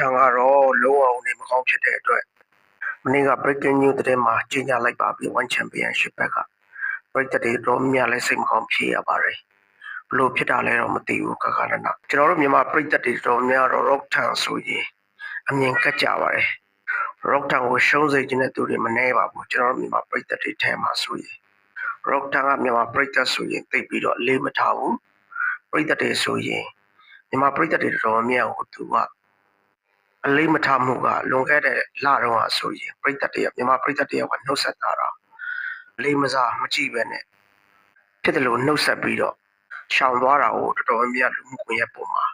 ထံကတော့လုံးဝနေမကောင်းဖြစ်တဲ့အတွက်မနေ့က breaking news တဲ့မှာကြီးညာလိုက်ပါပြီ one championship ဘက်ကပရိသတ်တွေတော့များလဲစိတ်မကောင်းဖြစ်ရပါတယ်ဘလို့ဖြစ်တာလဲတော့မသိဘူးကကနနကျွန်တော်တို့မြန်မာပရိသတ်တွေတော့များတော့ rock ထံဆိုရင်အမြင်ကတ်ကြပါတယ် rock ထံကိုရှုံးစေခြင်းတဲ့သူတွေမနှဲပါဘူးကျွန်တော်တို့မြန်မာပရိသတ်တွေထဲမှာဆိုရင် rock ထံကမြန်မာပရိသတ်ဆိုရင်သိပြီးတော့အလေးမထားဘူးပရိသတ်တွေဆိုရင်မြန်မာပရိသတ်တွေတော်များများကိုသူက အလေးမထားမှုကလွန်ခဲ့တဲ့လတော့ကဆိုရင်ပြည်သက်တရမြန်မာပြည်သက်တရကနှုတ်ဆက်တာတော့အလေးမစားမကြည့်ပဲနဲ့ဖြစ်တယ်လို့နှုတ်ဆက်ပြီးတော့ရှောင်သွားတာကိုတော်တော်များများလူမှုကွန်ရက်ပေါ်မှာ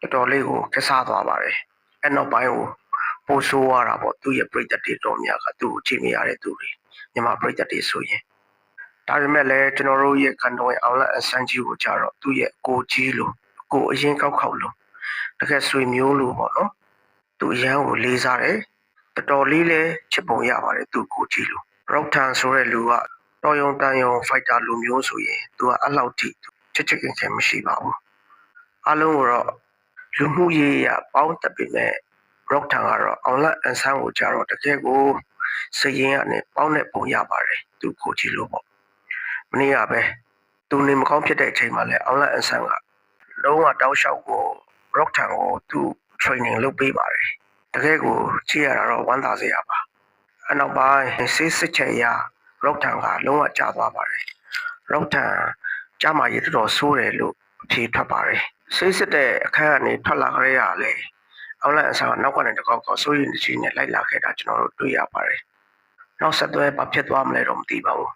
တော်တော်လေးကိုကစားသွားပါတယ်အဲ့နောက်ပိုင်းကိုပိုဆိုးရတာပေါ့သူ့ရဲ့ပြည်သက်တွေတော်များကသူ့ကိုချိန်မရတဲ့သူတွေမြန်မာပြည်သက်တွေဆိုရင်ဒါပေမဲ့လည်းကျွန်တော်တို့ရဲ့ကန်တော်ရဲ့အောင်လက်အစမ်းကြီးကိုကြတော့သူ့ရဲ့ကိုကြီးလို့ကိုအရင်ကောက်ခေါက်လို့တကယ်ဆွေမျိုးလို့ပေါ့နော် သူအရန်ကိုလေးစားတယ်တော်တော်လေးလဲချစ်ပုံရပါတယ်သူကိုကြည့်လို့ရောက်ထန်ဆိုတဲ့လူကတော်ယုံတန်ယုံဖိုက်တာလူမျိုးဆိုရင်သူကအလောက်ထိချစ်ချစ်ခင်ခင်မရှိပါဘူးအလုံးကတော့လူမှုရေးရပေါင်းတက်ပေမဲ့ရောက်ထန်ကတော့အောင်လက်အန်ဆန်းကိုကြတော့တကယ်ကိုစရင်ကနေပေါင်းတဲ့ပုံရပါတယ်သူကိုကြည့်လို့ပေါ့မနေ့ကပဲသူနေမကောင်းဖြစ်တဲ့အချိန်မှာလဲအောင်လက်အန်ဆန်းကလုံးဝတောက်လျှောက်ကိုရောက်ထန်ကိုသူ training လုပ်ပေးပါတယ်တကယ်ကိုကြည့်ရတာတော့ဝမ်းသာစရာပါအနောက်ပိုင်းစစ်စစ်ချက်ရရော့ထန်ကလုံးဝကျသွားပါတယ်ရော့ထန်ကျမကြီးတော်တော်ဆိုးတယ်လို့အဖြေထွက်ပါတယ်စစ်စစ်တဲ့အခန်းကနေထွက်လာကြရလေအောင်လိုက်အစားနောက်ကနေတကောက်ကောက်ဆိုးရင်ချင်းနဲ့လိုက်လာခဲ့တာကျွန်တော်တို့တွေ့ရပါတယ်နောက်ဆက်တွဲဘာဖြစ်သွားမလဲတော့မသိပါဘူး